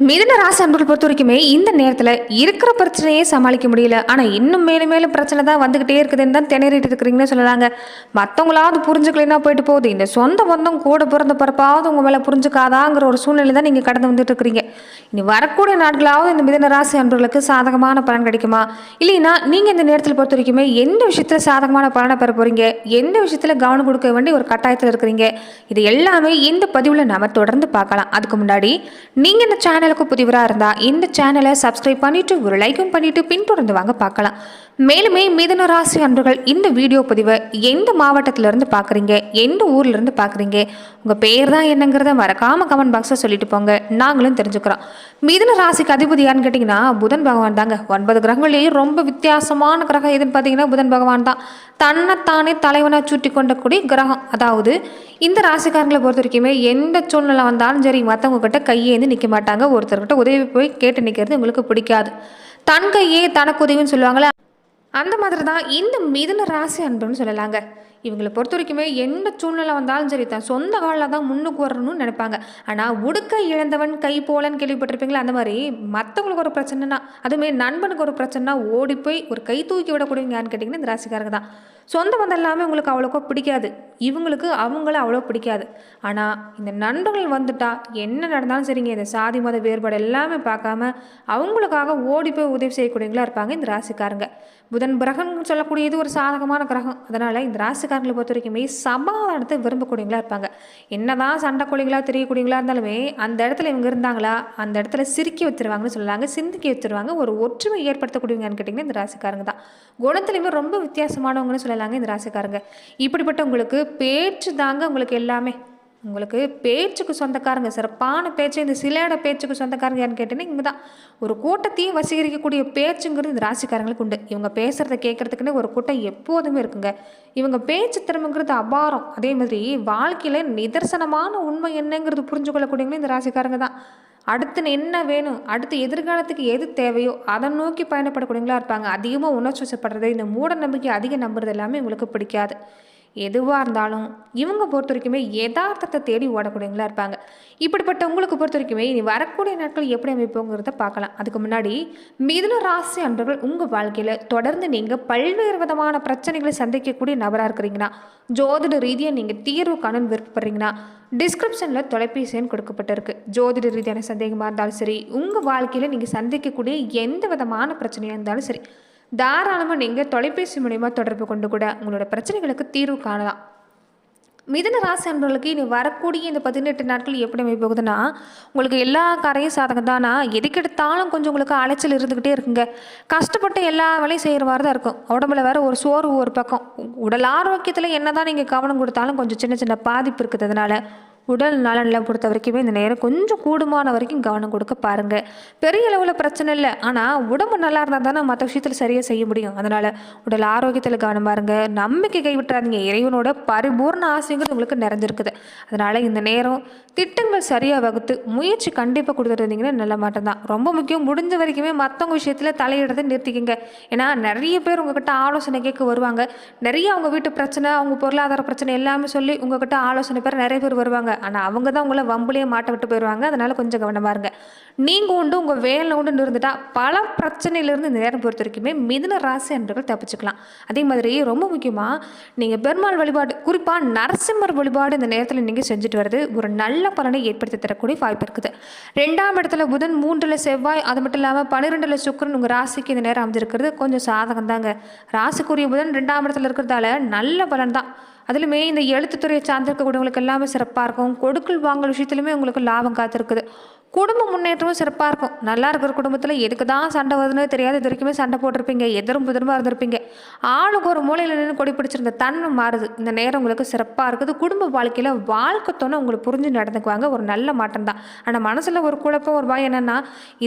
மிதன ராசி அன்பர்கள் பொறுத்த வரைக்குமே இந்த நேரத்தில் இருக்கிற பிரச்சனையே சமாளிக்க முடியல. ஆனால் இன்னும் மேலும் மேலும் பிரச்சனை தான் வந்துக்கிட்டே இருக்குதுன்னு தான் திணறிட்டு இருக்கிறீங்கன்னு சொல்லலாங்க. மற்றவங்களாவது புரிஞ்சுக்கலைன்னா போயிட்டு போகுது. இந்த சொந்த பந்தம் கூட பிறந்த பிறப்பாவது உங்கள் மேலே புரிஞ்சுக்காதாங்கிற ஒரு சூழ்நிலை தான் நீங்கள் கடந்து வந்துட்டு இருக்கிறீங்க. இனி வரக்கூடிய நாட்களாவது இந்த மிதனராசி அன்பர்களுக்கு சாதகமான பலன் கிடைக்குமா? இல்லைன்னா நீங்கள் இந்த நேரத்தில் பொறுத்த வரைக்குமே எந்த விஷயத்தில் சாதகமான பலனை பெற போகிறீங்க எந்த விஷயத்தில் கவனம் கொடுக்க வேண்டிய ஒரு கட்டாயத்தில் இருக்கிறீங்க? இது எல்லாமே இந்த பதிவில் நம்ம தொடர்ந்து பார்க்கலாம். அதுக்கு முன்னாடி நீங்கள் இந்த சேனலுக்கு புதிவராக இருந்தால் இந்த சேனலை சப்ஸ்கிரைப் பண்ணிவிட்டு ஒரு லைக்கும் பண்ணிவிட்டு பின்தொடர்ந்து வாங்க பார்க்கலாம். மேலுமே மிதுன ராசி அன்றுகள் இந்த வீடியோ பதிவை எந்த மாவட்டத்திலேருந்து பார்க்குறீங்க? எந்த ஊர்லேருந்து பார்க்குறீங்க? உங்கள் பேர் தான் என்னங்கிறத மறக்காமல் கமெண்ட் பாக்ஸில் சொல்லிட்டு போங்க. நாங்களும் தெரிஞ்சுக்கிறோம். மிதுன ராசிக்கு அதிபதி யாருன்னு கேட்டிங்கன்னா புதன் பகவான் தாங்க. ஒன்பது கிரகங்கள்லேயே ரொம்ப வித்தியாசமான கிரகம் எதுன்னு பார்த்தீங்கன்னா புதன் பகவான் தான். தன்னைத்தானே தலைவனாக சுட்டி கொண்டக்கூடிய கிரகம். அதாவது இந்த ராசிக்காரங்களை பொறுத்த வரைக்குமே எந்த சூழ்நிலை வந்தாலும் சரி மற்றவங்க கிட்ட கையேந்து நிற்க மாட்டாங்க. ஒருத்தர்கிட்ட உதவி போய் கேட்டு நிற்கிறது உங்களுக்கு பிடிக்காது. தன் கையே தனக்கு உதவின்னு சொல்லுவாங்களே அந்த மாதிரி தான் இந்த மிதுன ராசி அன்புன்னு சொல்லலாங்க. இவங்களை பொறுத்த வரைக்குமே எந்த சூழ்நிலை வந்தாலும் சரி தான் சொந்த காலில் தான் முன்னுக்கு வரணும்னு நினைப்பாங்க. ஆனால் உடுக்க இழந்தவன் கை போலன்னு கேள்விப்பட்டிருப்பீங்களா? அந்த மாதிரி மற்றவங்களுக்கு ஒரு பிரச்சனைனா அதுவுமே நண்பனுக்கு ஒரு பிரச்சனைனா ஓடி போய் ஒரு கை தூக்கி விடக்கூடியவங்க யாருன்னு கேட்டிங்கன்னா இந்த ராசிக்காரங்க தான். சொந்த பந்தம் எல்லாமே உங்களுக்கு அவ்வளோக்கோ பிடிக்காது. இவங்களுக்கு அவங்கள அவ்வளோ பிடிக்காது. ஆனால் இந்த நண்பர்கள் வந்துட்டா என்ன நடந்தாலும் சரிங்க இந்த சாதி மத வேறுபாடு எல்லாமே பார்க்காம அவங்களுக்காக ஓடி போய் உதவி செய்யக்கூடியவங்களா இருப்பாங்க இந்த ராசிக்காரங்க. புதன் கிரகம்னு சொல்லக்கூடியது ஒரு சாதகமான கிரகம். அதனால் இந்த ராசிக்காரங்களை பொறுத்த வரைக்குமே சமாதானத்தை விரும்பக்கூடியவங்களா இருப்பாங்க. என்னதான் சண்டை கோழிகளா தெரியக்கூடியவங்களா இருந்தாலுமே அந்த இடத்துல இவங்க இருந்தாங்களா அந்த இடத்துல சிரிக்க வச்சுருவாங்கன்னு சொல்லுவாங்க சிந்திக்க வச்சுருவாங்க ஒரு ஒற்றுமை ஏற்படுத்தக்கூடியவங்கன்னு கேட்டிங்கன்னா இந்த ராசிக்காரங்க தான். குணத்துலையுமே ரொம்ப வித்தியாசமானவங்கன்னு சொல்லலாங்க இந்த ராசிக்காரங்க. இப்படிப்பட்டவங்களுக்கு பேச்சு தாங்க உங்களுக்கு எல்லாமே. உங்களுக்கு பேச்சுக்கு சொந்தக்காரங்க சிறப்பான பேச்சு இந்த சிலையோட பேச்சுக்கு சொந்தக்காரங்க யாருன்னு கேட்டீங்கன்னா இவங்க தான். ஒரு கூட்டத்தையும் வசீகரிக்கக்கூடிய பேச்சுங்கிறது இந்த ராசிக்காரங்களுக்கு உண்டு. இவங்க பேசுகிறத கேட்குறதுக்குன்னு ஒரு கூட்டம் எப்போதுமே இருக்குங்க. இவங்க பேச்சு திறமைங்கிறது அபாரம். அதே மாதிரி வாழ்க்கையில் நிதர்சனமான உண்மை என்னங்கிறது புரிஞ்சு கொள்ளக்கூடியவங்களும் இந்த ராசிக்காரங்க தான். அடுத்து என்ன வேணும்? அடுத்து எதிர்காலத்துக்கு எது தேவையோ அதை நோக்கி பயணப்படக்கூடியவங்களா இருப்பாங்க. அதிகமாக உணர்ச்சி வசப்படுறது இந்த மூட நம்பிக்கை அதிகம் நம்புறது எல்லாமே உங்களுக்கு பிடிக்காது. எதுவாக இருந்தாலும் இவங்க பொறுத்த வரைக்குமே யதார்த்தத்தை தேடி ஓடக்கூடியவங்களா இருப்பாங்க. இப்படிப்பட்ட உங்களுக்கு பொறுத்த வரைக்குமே இனி வரக்கூடிய நாட்கள் எப்படி அமைப்போங்கிறத பார்க்கலாம். அதுக்கு முன்னாடி மிதுன ராசி அன்பர்கள் உங்கள் வாழ்க்கையில் தொடர்ந்து நீங்கள் பல்வேறு விதமான பிரச்சனைகளை சந்திக்கக்கூடிய நபராக இருக்கிறீங்கன்னா ஜோதிட ரீதியாக நீங்கள் தீர்வு காணும் விருப்பப்படுறீங்கன்னா டிஸ்கிரிப்ஷனில் தொலைபேசி எண் கொடுக்கப்பட்டிருக்கு. ஜோதிட ரீதியான சந்தேகமாக இருந்தாலும் சரி உங்கள் வாழ்க்கையில் நீங்கள் சந்திக்கக்கூடிய எந்த விதமான பிரச்சனையாக இருந்தாலும் சரி தாராளமாக நீங்கள் தொலைபேசி மூலிமா தொடர்பு கொண்டு கூட உங்களோட பிரச்சனைகளுக்கு தீர்வு காணலாம். மிதன ராசி அன்பர்களுக்கு இனி வரக்கூடிய இந்த பதினெட்டு நாட்கள் எப்படி அமைய போகுதுன்னா உங்களுக்கு எல்லா காரையும் சாதகம் தானா. எதுக்கெடுத்தாலும் கொஞ்சம் உங்களுக்கு அலைச்சல் இருந்துக்கிட்டே இருக்குங்க. கஷ்டப்பட்டு எல்லா வேலையும் செய்கிற மாதிரி தான் இருக்கும். உடம்புல வேற ஒரு சோர்வு ஒரு பக்கம். உடல் ஆரோக்கியத்தில் என்ன தான் நீங்கள் கவனம் கொடுத்தாலும் கொஞ்சம் சின்ன சின்ன பாதிப்பு இருக்குது உடல் நலனில் பொறுத்த வரைக்குமே இந்த நேரம் கொஞ்சம் கூடுமான வரைக்கும் கவனம் கொடுக்க பாருங்கள் பெரிய அளவில் பிரச்சனை இல்லை. ஆனால் உடம்பு நல்லா இருந்தால் தானே மற்ற விஷயத்தில் சரியாக செய்ய முடியும். அதனால் உடல் ஆரோக்கியத்தில் கவனம் பாருங்கள் நம்பிக்கை கைவிட்டுறாதீங்க. இறைவனோட பரிபூர்ண ஆசைங்கிறது உங்களுக்கு நிறைஞ்சிருக்குது. அதனால் இந்த நேரம் திட்டங்கள் சரியாக வகுத்து முயற்சி கண்டிப்பாக கொடுத்துருந்தீங்கன்னா நல்ல மாட்டம் தான். ரொம்ப முக்கியம். முடிஞ்ச வரைக்குமே மற்றவங்க விஷயத்தில் தலையிடுறதை நிறுத்திக்கங்க. ஏன்னா நிறைய பேர் உங்ககிட்ட ஆலோசனை கேட்க வருவாங்க. நிறைய அவங்க வீட்டு பிரச்சனை அவங்க பொருளாதார பிரச்சனை எல்லாமே சொல்லி உங்ககிட்ட ஆலோசனை பேர் நிறைய பேர் வருவாங்க. ஆனால் அவங்க தான் உங்களை வம்புலேயே மாட்ட விட்டு போயிடுவாங்க அதனால் கொஞ்சம் கவனமாக இருங்க. நீங்கள் உண்டு உங்கள் வேலை உண்டு இருந்துட்டா பல பிரச்சனையிலேருந்து இந்த நேரம் பொறுத்த வரைக்குமே மிதுன ராசி அன்பர்கள் தப்பிச்சுக்கலாம். அதே மாதிரி ரொம்ப முக்கியமாக நீங்கள் பெருமாள் வழிபாடு குறிப்பாக நரசிம்மர் வழிபாடு இந்த நேரத்தில் நீங்கள் செஞ்சுட்டு வர்றது ஒரு நல்ல பலனை ஏற்படுத்தி தரக்கூடிய வாய்ப்பு இருக்குது. ரெண்டாம் இடத்துல புதன் மூன்றில் செவ்வாய் அது மட்டும் இல்லாமல் பன்னிரெண்டில் சுக்கரன் உங்கள் ராசிக்கு இந்த நேரம் அமைஞ்சிருக்கிறது. கொஞ்சம் சாதகம் தாங்க ராசிக்குரிய புதன் ரெண்டாம் இடத்துல இருக்கிறதால நல்ல பலன் தான். அதுலையுமே இந்த எழுத்துத்துறையை சார்ந்திருக்கக்கூடியவங்களுக்கு எல்லாமே சிறப்பாக இருக்கும். கொடுக்கல் வாங்கல் விஷயத்துலையுமே உங்களுக்கு லாபம் காத்திருக்குது. குடும்ப முன்னேற்றமும் சிறப்பாக இருக்கும். நல்லா இருக்கிற குடும்பத்தில் எதுக்கு தான் சண்டை வருதுன்னு தெரியாது. இது வரைக்குமே சண்டை போட்டிருப்பீங்க. எதிரும் புதிரமாக இருந்திருப்பீங்க. ஆளுக்கு ஒரு மூலையில் நின்று கொடி பிடிச்சிருந்த தன்மை மாறுது. இந்த நேரம் உங்களுக்கு சிறப்பாக இருக்குது. குடும்ப வாழ்க்கையில் வாழ்க்கை துணை உங்களுக்கு புரிஞ்சு நடந்துக்குவாங்க. ஒரு நல்ல மாற்றம் தான் ஆனால் மனசில் ஒரு குழப்பம் ஒரு பயம் என்னென்னா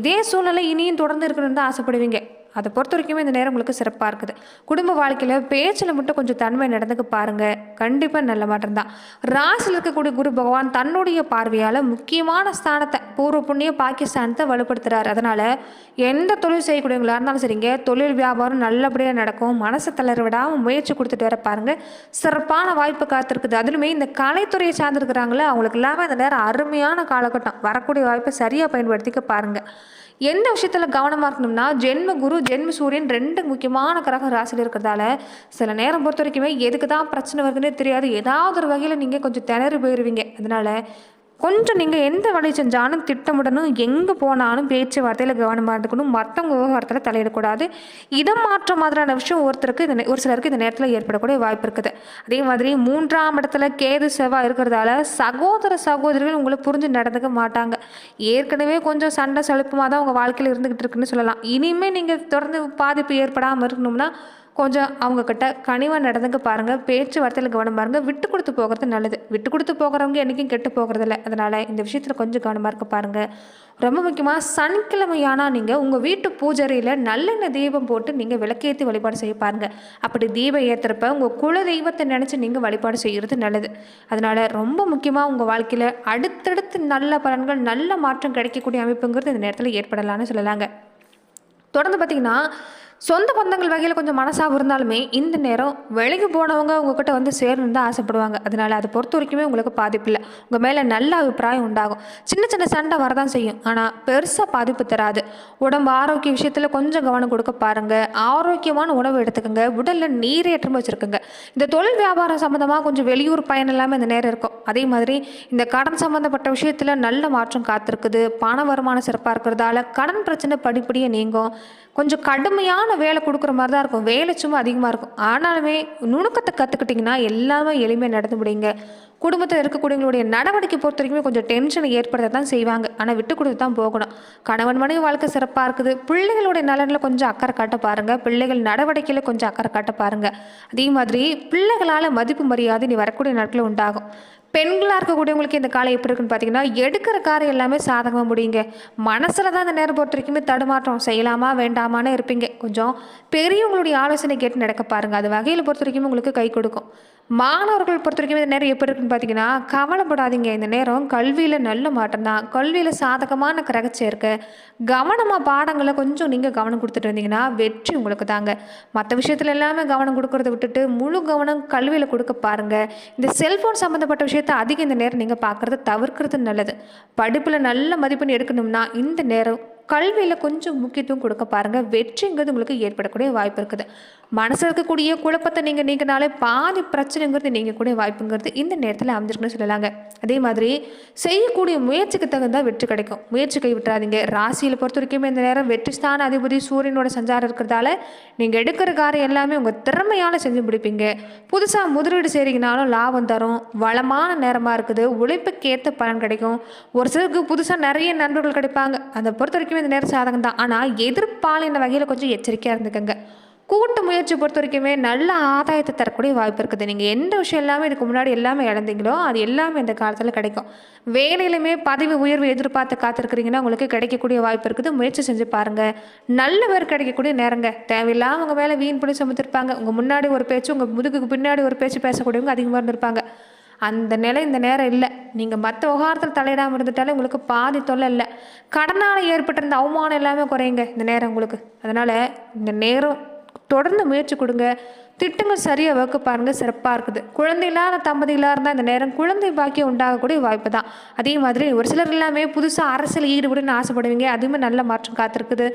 இதே சூழ்நிலை இனியும் தொடர்ந்து இருக்கணும்னு தான் ஆசைப்படுவீங்க. அதை பொறுத்த வரைக்குமே இந்த நேரம் உங்களுக்கு சிறப்பாக இருக்குது. குடும்ப வாழ்க்கையில் பேச்சில் மட்டும் கொஞ்சம் தன்மை நடந்துக்க பாருங்கள் கண்டிப்பாக நல்ல மாற்றம் தான். ராசியில் இருக்கக்கூடிய குரு பகவான் தன்னுடைய பார்வையால் முக்கியமான ஸ்தானத்தை பூர்வ புண்ணிய பாகிஸ்தானத்தை வலுப்படுத்துகிறார் அதனால் எந்த தொழில் செய்யக்கூடியவங்களாக இருந்தாலும் சரிங்க தொழில் வியாபாரம் நல்லபடியாக நடக்கும். மனசு தளர விடாமல் முயற்சி கொடுத்துட்டு வர பாருங்கள் சிறப்பான வாய்ப்பு காத்திருக்குது. அதுலுமே இந்த கலைத்துறையை சார்ந்திருக்கிறாங்களே அவங்களுக்கு இல்லாமல் இந்த நேரம் அருமையான காலகட்டம். வரக்கூடிய வாய்ப்பை சரியாக பயன்படுத்திக்க பாருங்கள் எந்த விஷயத்தில் கவனமாக இருக்கணும்னா ஜென்ம குரு ஜென்ம சூரியன் ரெண்டு முக்கியமான கிரக ராசியில் இருக்கிறதால சில நேரம் பொறுத்த வரைக்குமே எதுக்கு தான் பிரச்சனை வருதுன்னே தெரியாது. ஏதாவது ஒரு வகையில் நீங்கள் கொஞ்சம் திணறி போயிடுவீங்க அதனால் கொஞ்சம் நீங்கள் எந்த வேலை செஞ்சாலும் திட்டமிடணும். எங்கே போனாலும் பேச்சுவார்த்தையில் கவனமாக இருந்துக்கணும். மற்றவங்க விவகாரத்தில் தலையிடக்கூடாது. இடம் மாற்ற மாதிரியான விஷயம் ஒருத்தருக்கு இந்த ஒரு சிலருக்கு இந்த நேரத்தில் ஏற்படக்கூடிய வாய்ப்பு இருக்குது. அதே மாதிரி மூன்றாம் இடத்துல கேது செவ்வாய் இருக்கிறதால சகோதர சகோதரிகள் உங்களை புரிஞ்சு நடந்துக்க மாட்டாங்க. ஏற்கனவே கொஞ்சம் சண்டை சலுப்பமாக தான் உங்கள் வாழ்க்கையில் இருந்துக்கிட்டு இருக்குன்னு சொல்லலாம். இனிமேல் நீங்கள் தொடர்ந்து பாதிப்பு ஏற்படாமல் இருக்கணும்னா கொஞ்சம் அவங்கக்கிட்ட கனிவாக நடந்துக்க பாருங்கள் பேச்சுவார்த்தையில் கவனம் பாருங்கள் விட்டு கொடுத்து போகிறது நல்லது. விட்டு கொடுத்து போகிறவங்க என்றைக்கும் கெட்டு போகிறதில்ல. அதனால் இந்த விஷயத்தில் கொஞ்சம் கவனமாக இருக்க பாருங்கள் ரொம்ப முக்கியமாக சனிக்கிழமையானால் நீங்கள் உங்கள் வீட்டு பூஜரையில் நல்லெண்ணெய் தீபம் போட்டு நீங்கள் விளக்கேற்றி வழிபாடு செய்ய பாருங்கள் அப்படி தீபம் ஏற்றுறப்ப உங்கள் குல தெய்வத்தை நினச்சி நீங்கள் வழிபாடு செய்கிறது நல்லது. அதனால் ரொம்ப முக்கியமாக உங்கள் வாழ்க்கையில் அடுத்தடுத்து நல்ல பலன்கள் நல்ல மாற்றம் கிடைக்கக்கூடிய அமைப்புங்கிறது இந்த நேரத்தில் ஏற்படலாம்னு சொல்லலாங்க. தொடர்ந்து பார்த்தீங்கன்னா சொந்த பந்தங்கள் வகையில் கொஞ்சம் மனசாக இருந்தாலுமே இந்த நேரம் வெளிக்கு போனவங்க உங்ககிட்ட வந்து சேரணும் தான் ஆசைப்படுவாங்க. அதனால் அதை பொறுத்த வரைக்குமே உங்களுக்கு பாதிப்பு இல்லை. உங்கள் மேலே நல்ல அபிப்பிராயம் உண்டாகும். சின்ன சின்ன சண்டை வரதான் செய்யும். ஆனால் பெருசாக பாதிப்பு தராது. உடம்பு ஆரோக்கிய விஷயத்தில் கொஞ்சம் கவனம் கொடுக்க பாருங்கள் ஆரோக்கியமான உணவு எடுத்துக்கோங்க. உடலில் நீரேற்றம் வச்சுருக்குங்க. இந்த தொழில் வியாபாரம் சம்மந்தமாக கொஞ்சம் வெளியூர் பயணம் இல்லாமல் இந்த நேரம் இருக்கும். அதே மாதிரி இந்த கடன் சம்மந்தப்பட்ட விஷயத்தில் நல்ல மாற்றம் காத்திருக்குது. பண வருமானம் சிறப்பாக இருக்கிறதால கடன் பிரச்சனை படிப்படியாக நீங்கும். கொஞ்சம் கடுமையான வேலை கொடுக்குற மாதிரி தான் இருக்கும். வேலை சும்மா அதிகமாக இருக்கும். ஆனாலுமே நுணுக்கத்தை கற்றுக்கிட்டிங்கன்னா எல்லாமே எளிமையாக நடந்து முடியுங்க. குடும்பத்தில் இருக்கக்கூடியவங்களுடைய நடவடிக்கை பொறுத்த வரைக்குமே கொஞ்சம் டென்ஷனை ஏற்படுத்த தான் செய்வாங்க. ஆனால் விட்டு கொடுத்து தான் போகணும். கணவன் மனைவி வாழ்க்கை சிறப்பாக இருக்குது. பிள்ளைகளுடைய நலனில் கொஞ்சம் அக்கறை காட்ட பாருங்கள் பிள்ளைகள் நடவடிக்கையில் கொஞ்சம் அக்கறை காட்ட பாருங்கள் அதே மாதிரி பிள்ளைகளால் மதிப்பு மரியாதை நீ வரக்கூடிய நாட்களில் உண்டாகும். பெண்களாக இருக்கக்கூடியவங்களுக்கு இந்த காலம் எப்படி இருக்குன்னு பார்த்தீங்கன்னா எடுக்கிற காரை எல்லாமே சாதகமாக முடியுங்க. மனசில் தான் இந்த நேரம் பொறுத்த வரைக்குமே தடுமாற்றம் செய்யலாமா வேண்டாமான்னு இருப்பீங்க. கொஞ்சம் பெரியவங்களுடைய ஆலோசனை கேட்டு நடக்க பாருங்கள் அது வகையில் பொறுத்த வரைக்கும் உங்களுக்கு கை கொடுக்கும். மாணவர்கள் பொறுத்த வரைக்கும் இந்த நேரம் எப்படி இருக்குன்னு பார்த்தீங்கன்னா கவலைப்படாதீங்க. இந்த நேரம் கல்வியில் நல்ல மாற்றம் தான். கல்வியில் சாதகமான கிரகச்சேர்க்கை கவனமாக பாடங்களை கொஞ்சம் நீங்கள் கவனம் கொடுத்துட்டு வந்தீங்கன்னா வெற்றி உங்களுக்கு தாங்க. மற்ற விஷயத்துல எல்லாமே கவனம் கொடுக்கறத விட்டுட்டு முழு கவனம் கல்வியில் கொடுக்க பாருங்கள் இந்த செல்ஃபோன் சம்மந்தப்பட்ட விஷயத்தை அதிகம் இந்த நேரம் நீங்கள் பார்க்குறத தவிர்க்கிறது நல்லது. படிப்பில் நல்ல மதிப்பெண் எடுக்கணும்னா இந்த நேரம் கல்வியில் கொஞ்சம் முக்கியத்துவம் கொடுக்க பாருங்கள் வெற்றிங்கிறது உங்களுக்கு ஏற்படக்கூடிய வாய்ப்பு இருக்குது. மனசில் இருக்கக்கூடிய குழப்பத்தை நீங்கள் நீங்கினாலே பாதி பிரச்சனைங்கிறது நீங்கள் கூட வாய்ப்புங்கிறது இந்த நேரத்தில் அமைஞ்சிருக்குன்னு சொல்லலாங்க. அதே மாதிரி செய்யக்கூடிய முயற்சிக்கு தகுந்தா வெற்றி கிடைக்கும். முயற்சி கைவிட்டுறாதீங்க. ராசியில் பொறுத்த வரைக்கும் இந்த நேரம் வெற்றி ஸ்தான அதிபதி சூரியனோட சஞ்சாரம் இருக்கிறதால நீங்கள் எடுக்கிற காரியம் எல்லாமே உங்கள் திறமையால் செஞ்சு பிடிப்பீங்க புதுசாக முதலீடு செய்கிறீங்கனாலும் லாபம் தரும். வளமான நேரமாக இருக்குது. உழைப்புக்கு ஏற்ற பலன் கிடைக்கும். ஒரு சிலருக்கு புதுசாக நிறைய நண்பர்கள் கிடைப்பாங்க. அதை பொறுத்த வரைக்கும் இந்த நேரம் சாதகம் தான் ஆனால் எதிர்ப்பாலின வகையில் கொஞ்சம் எச்சரிக்கையாக இருந்துக்கங்க. கூட்டு முயற்சி பொறுத்த வரைக்குமே நல்ல ஆதாயத்தை தரக்கூடிய வாய்ப்பு இருக்குது. நீங்கள் எந்த விஷயம் எல்லாமே இதுக்கு முன்னாடி எல்லாமே இழந்தீங்களோ அது எல்லாமே இந்த காலத்தில் கிடைக்கும். வேலையிலுமே பதவி உயர்வு எதிர்பார்த்து காத்திருக்கிறீங்கன்னா உங்களுக்கு கிடைக்கக்கூடிய வாய்ப்பு இருக்குது. முயற்சி செஞ்சு பாருங்கள் நல்ல பேர் கிடைக்கக்கூடிய நேரங்க. தேவையில்லாம உங்கள் மேலே வீண் பண்ணி சுமத்திருப்பாங்க. உங்கள் முன்னாடி ஒரு பேச்சு உங்கள் முதுகுக்கு பின்னாடி ஒரு பேச்சு பேசக்கூடியவங்க அதிகமாக இருந்திருப்பாங்க. அந்த நிலை இந்த நேரம் இல்லை. நீங்கள் மற்ற விவகாரத்தில் தலையிடாமல் இருந்துட்டாலே உங்களுக்கு பாதி தொல்லை இல்லை. கடனால் ஏற்பட்டிருந்த அவமானம் எல்லாமே குறையுங்க இந்த நேரம் உங்களுக்கு. அதனால் இந்த நேரம் தொடர்ந்து முயற்சி கொடுங்க. திட்டங்கள் சரியாக வகுக்க பாருங்க. சிறப்பாக இருக்குது. குழந்தை இல்லாத தம்பதிகளாக இருந்தால் இந்த நேரம் குழந்தை பாக்கியம் உண்டாகக்கூடிய வாய்ப்பு தான். அதே மாதிரி ஒரு சிலர் எல்லாமே புதுசாக அரசியல் ஈடுபடுன்னு ஆசைப்படுவீங்க. அதுவுமே நல்ல மாற்றம் காத்திருக்குது.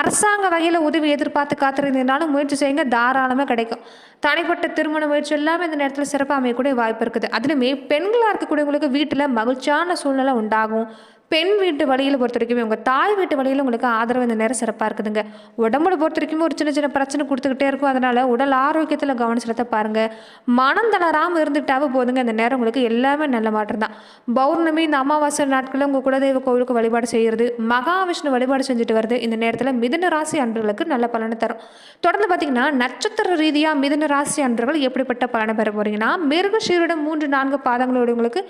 அரசாங்க வகையில் உதவி எதிர்பார்த்து காத்திருந்தீங்கனாலும் முயற்சி செய்யுங்க. தாராளமாக கிடைக்கும். தனிப்பட்ட திருமண முயற்சி எல்லாமே இந்த நேரத்தில் சிறப்பாக அமையக்கூடிய வாய்ப்பு இருக்குது. அதுலேயுமே பெண்களாக இருக்கக்கூடியவங்களுக்கு வீட்டில் மகிழ்ச்சியான சூழ்நிலை உண்டாகும். பெண் வீட்டு வழியில் பொறுத்த வரைக்குமே உங்கள் தாய் வீட்டு வழியில் உங்களுக்கு ஆதரவு இந்த நேரம் சிறப்பாக இருக்குதுங்க. உடம்புல பொறுத்த வரைக்கும் ஒரு சின்ன சின்ன பிரச்சனை கொடுத்துக்கிட்டே இருக்கும். அதனால் உடல் ஆரோக்கியத்தில் கவனம் செலுத்த பாருங்கள் மனம் தளராமல் இருந்துக்கிட்டாவே போதுங்க. இந்த நேரம் உங்களுக்கு எல்லாமே நல்ல மாற்றம் தான். பௌர்ணமி இந்த அமாவாசை நாட்களில் உங்கள் குலதெய்வ கோவிலுக்கு வழிபாடு செய்கிறது மகாவிஷ்ணு வழிபாடு செஞ்சுட்டு வருது இந்த நேரத்தில் மிதன ராசி அன்பர்களுக்கு நல்ல பலனை தரும். தொடர்ந்து பார்த்தீங்கன்னா நட்சத்திர ரீதியாக மிதுன ராசி அன்பர்கள் எப்படிப்பட்ட பலனை பெற போகிறீங்கன்னா மிருகஷீரிடம் மூன்று நான்கு பாதங்களோட உங்களுக்கு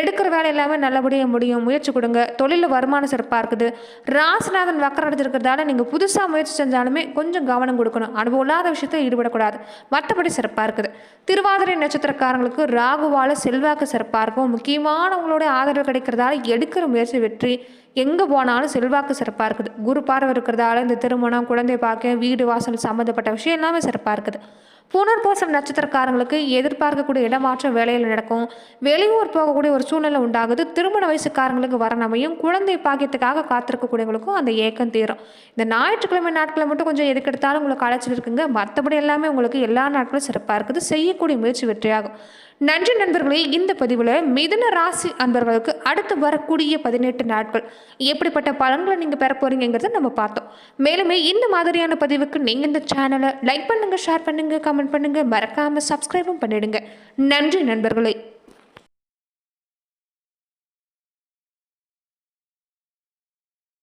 எடுக்கிற வேலை எல்லாமே நல்லபடியாக முடியும். முயற்சி கொடுங்க. தொழிலில் வருமானம் சிறப்பாக இருக்குது. ராசிநாதன் வக்கரம் அடைஞ்சிருக்கிறதால நீங்கள் புதுசாக முயற்சி செஞ்சாலுமே கொஞ்சம் கவனம் கொடுக்கணும். அனுபவம் இல்லாத விஷயத்தில் ஈடுபடக்கூடாது. மற்றபடி சிறப்பாக இருக்குது. திருவாதிரை நட்சத்திரக்காரங்களுக்கு ராகுவால் செல்வாக்கு சிறப்பாக இருக்கும். முக்கியமானவங்களோட ஆதரவு கிடைக்கிறதால எடுக்கிற முயற்சி வெற்றி. எங்கே போனாலும் செல்வாக்கு சிறப்பாக இருக்குது. குரு பார்வை இருக்கிறதால இந்த திருமணம் குழந்தை பார்க்க வீடு வாசல் சம்மந்தப்பட்ட விஷயம் எல்லாமே சிறப்பாக இருக்குது. புனர்பூசம் நட்சத்திரக்காரங்களுக்கு எதிர்பார்க்கக்கூடிய இடமாற்றம் வேலையில் நடக்கும். வெளியூர் போகக்கூடிய ஒரு சூழ்நிலை உண்டாகுது. திருமண வயசுக்காரங்களுக்கு வரணமையும் குழந்தை பாக்கியத்துக்காக காத்திருக்கக்கூடியவங்களுக்கும் அந்த ஏக்கம் தீரும். இந்த ஞாயிற்றுக்கிழமை நாட்களை மட்டும் கொஞ்சம் எதுக்கெடுத்தாலும் உங்களுக்கு அழைச்சிட்டு இருக்குங்க. மற்றபடி எல்லாமே உங்களுக்கு எல்லா நாட்களும் சிறப்பாக இருக்குது. செய்யக்கூடிய முயற்சி வெற்றியாகும். நன்றி நண்பர்களே இந்த பதிவில் மிதுன ராசி அன்பர்களுக்கு அடுத்து வரக்கூடிய பதினெட்டு நாட்கள் எப்படிப்பட்ட பலன்களை நீங்கள் பெற போகிறீங்கிறத நம்ம பார்த்தோம். மேலுமே இந்த மாதிரியான பதிவுக்கு நீங்கள் இந்த சேனலை லைக் பண்ணுங்கள் ஷேர் பண்ணுங்கள் கமெண்ட் பண்ணுங்கள் மறக்காமல் சப்ஸ்கிரைபும் பண்ணிடுங்க. நன்றி நண்பர்களே.